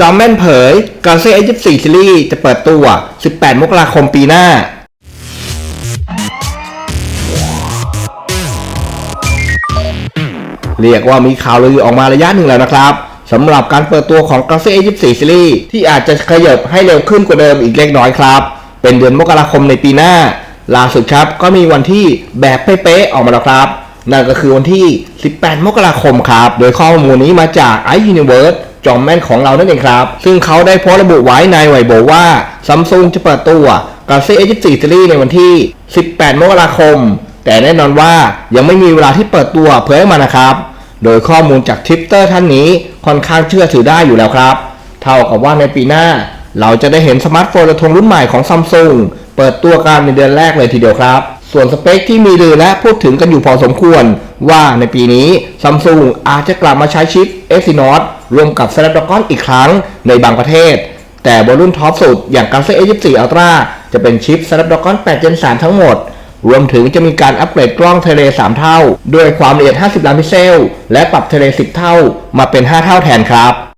จอมแม่นเผย Galaxy S24 Series จะเปิดตัว 18 มกราคมปีหน้า เรียกว่ามีข่าวลือออกมาระยะหนึ่งแล้วนะครับ สำหรับการเปิดตัวของ Galaxy S24 Series ที่อาจจะขยับให้เร็วขึ้นกว่าเดิมอีกเล็กน้อยครับ เป็นเดือนมกราคมในปีหน้า ล่าสุดครับก็มีวันที่แบบเป๊ะๆออกมาแล้วครับนั่นก็คือวันที่ 18 มกราคมครับ โดยข้อมูลนี้มาจาก iUniverse จอมแม่นของเรานั่นเองครับ ซึ่งเขาได้โพสต์ระบุไว้ในไวโบว่าซัมซุงจะเปิดตัว Galaxy S24 Series ในวันที่ 18 มกราคม แต่แน่นอนว่ายังไม่มีเวลาที่เปิดตัวเผยออกมานะครับ โดยข้อมูลจากทวิตเตอร์ท่านนี้ค่อนข้างเชื่อถือได้อยู่แล้วครับ เท่ากับว่าในปีหน้า เราจะได้เห็นสมาร์ทโฟนระทงรุ่นใหม่ของซัมซุงเปิดตัวกันในเดือนแรกเลยทีเดียวครับ ส่วนสเปคที่มีลือและพูดถึงกันอยู่พอสมควร ว่าในปีนี้ซัมซุงอาจจะกลับมาใช้ชิป Exynos รวมกับ Snapdragon อีกครั้งในบางประเทศ แต่บนรุ่นท็อปสุดอย่าง Galaxy S24 Ultra จะเป็นชิป Snapdragon 8 Gen 3 ทั้งหมด รวมถึงจะมีการอัปเกรดกล้องเทเล 3 เท่า ด้วยความละเอียด 50 ล้านพิกเซล และปรับเทเล 10 เท่ามาเป็น 5 เท่าแทนครับ